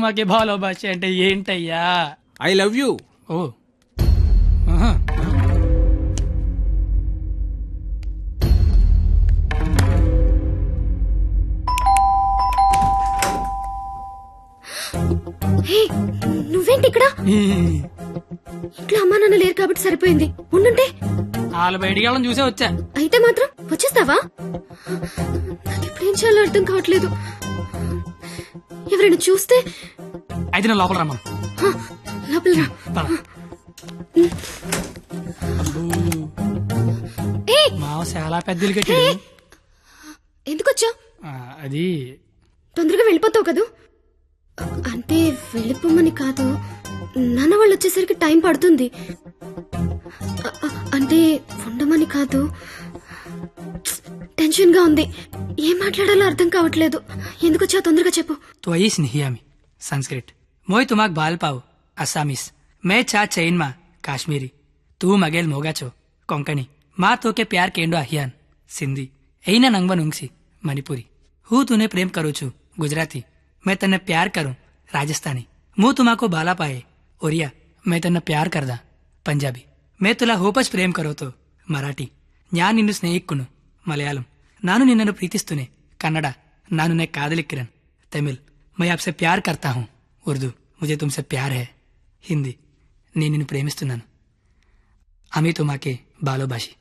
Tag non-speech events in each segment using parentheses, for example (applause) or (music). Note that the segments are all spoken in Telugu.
మాకే బాలో భాష అంటే ఏంటయ్యా? I love you. ఓ. ఆహా. హే నువ్వేంటి ఇక్కడ? ఇంట్లో అమ్మా నాన్న లేరు కాబట్టి సరిపోయింది. ఉండుంటే. వాళ్ళ బయటికి వెళ్ళడం చూసే వచ్చా. అయితే మాత్రం వచ్చేస్తావా? ఏం చేయాలో అర్థం కావట్లేదు. ఎవరైనా చూస్తే? అయితే నేను లోపల రమ్మను. లోపల రా. మావ చాలా పెద్దలు కట్టాడు. ఎందుకు వచ్చావు ఆ, అది తొందరగా వెళ్ళిపోతావు కదూ? అంటే వెళ్ళిపోమని కాదు నాన్న వాళ్ళు వచ్చేసరికి టైం పడుతుంది. అంటే ఉండమని కాదు టెన్షన్గా ఉంది. ఏం మాట్లాడాలో అర్థం కావట్లేదు. ఎందుకు వచ్చా తొందరగా చెప్పు. తోయి స్నేహియామి. సంస్కృత్. మోయ్ తుమాక్ బాల్పావు అస్సామీస్. మే చా చైన్ మా కాశ్మీరీ. తూ మగేల్ మోగాచో కొంకణి. మా తోకే ప్యార్ కేండు అహియాన్ సింధి. ఎయిన నంగ్వ నుంగ్సి మణిపురి. హూ తూనే ప్రేమ్ కరోచు గుజరాతీ. మే తన్న ప్యార్ కరు రాజస్థానీ. మూ తుమాకు బాలాపాయే ఒరియా. మే తన్న ప్యార్ కరదా పంజాబీ. మే తులా హూపస్ ప్రేమ్ కరోతో మరాఠీ. ഞാൻ നിന്നെ സ്നേഹിക്കുന്നു മലയാളം നാനു നിന്നെ പ്രീതിസ്തുനെ കന്നഡ നാനു നെ കാതലിക്കിരൻ തമിൽ मैं आपसे प्यार करता हूँ उर्दू मुझे तुमसे प्यार है हिंदी నేను నిన్ను ప్రేమిస్తున్నాను అమీ తుమాకే బాలోభాషి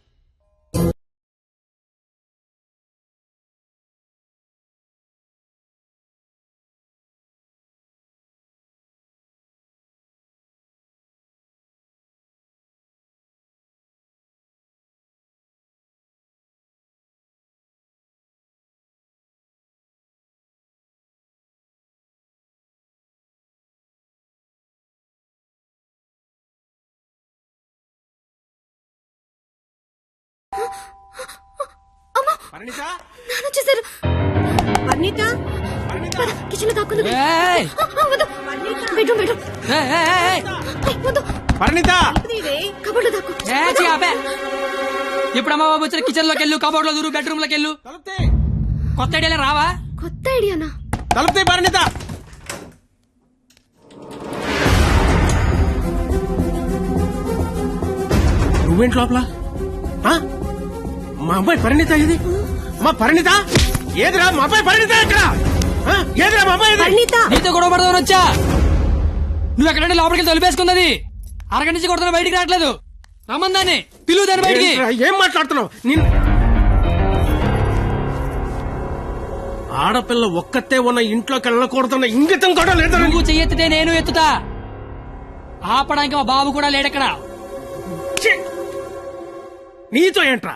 పరిణిత? నాన్న వచ్చేసారు. Kitchen! Bedroom bedroom. Parinita! Cupboard దాక్కు. ఇప్పుడు అమ్మ బాబు వచ్చిన కిచెన్లోకి వెళ్ళు కబోర్డ్లో దూరు బెడ్రూమ్లోకి వెళ్ళు. కొత్త ఐడియాలు రావా? కొత్త ఐడియానా తలుపుతే పరిణిత! నువ్వేంటి లోపల? మా అమ్మాయి పరిణిత ఇది? మా పరిణిత? ఏదిరా? మా అమ్మాయి పరిణిత ఎక్కడ ఆ? ఏదిరా మా అమ్మాయి నీతో గొడవ పడదామని వచ్చా? నువ్వు ఎక్కడంటే లోపలికి తొలిపేసుకున్నది అరగంట నుంచి కొడుతున్నా బయటికి రావట్లేదు. రమ్మందాన్ని పిలువు దాన్ని బయటికి. ఏం మాట్లాడుతున్నావు? నిన్ను ఆడపిల్ల ఒక్కతే ఉన్న ఇంట్లోకి వెళ్ళకూడదన్న ఇంగితం కూడా లేదా. నువ్వు చెయ్యెత్తితే నేను ఎత్తుతా. ఆపడానికి మా బాబు కూడా లేడక్కడ! నీతో ఏంట్రా?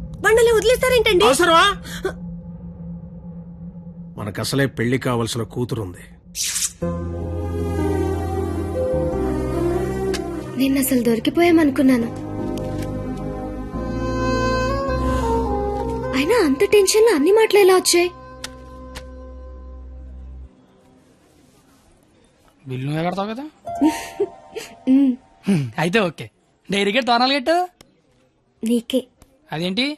బండలే వదిలేస్తారేంటండి? అవసరమా? మనకు అసలే పెళ్ళి కావలసిన కూతురుంది. నేను అసలు దొరికిపోయామనుకున్నాను. అయినా అంత టెన్షన్లో అన్ని మాటలు ఎలా వచ్చాయి? బిల్లు నువ్వే కడతావు కదా? (laughs) అయితే ఓకే. డైరీ గేట్ తోనాలు గెట్టు? నీకే. అదేంటి?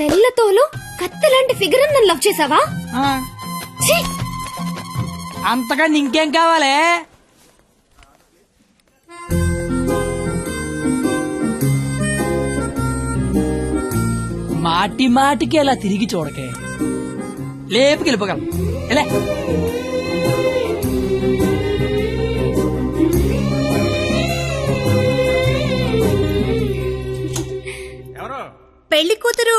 తెల్లతోలు కత్తెలాంటి ఫిగర్ నన్ను లవ్ చేసావా? ఆ, ఛీ! అంతగా ఇంకేం కావాలే? మాటి మాటికి అలా తిరిగి చూడకే. లేపుకి వెళ్ళిపోగలం ఎలా ఎవరు? పెళ్ళి కూతురు.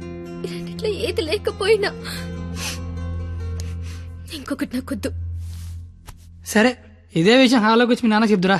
రెండిట్లో ఏది లేకపోయినా ఇంకొకటి నాకొద్దు. సరే ఇదే విషయం హాల్లోకి వచ్చి మీ నాన్న చెప్దురా.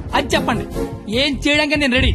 అది చెప్పండి. ఏం చేయడానికి నేను రెడీ.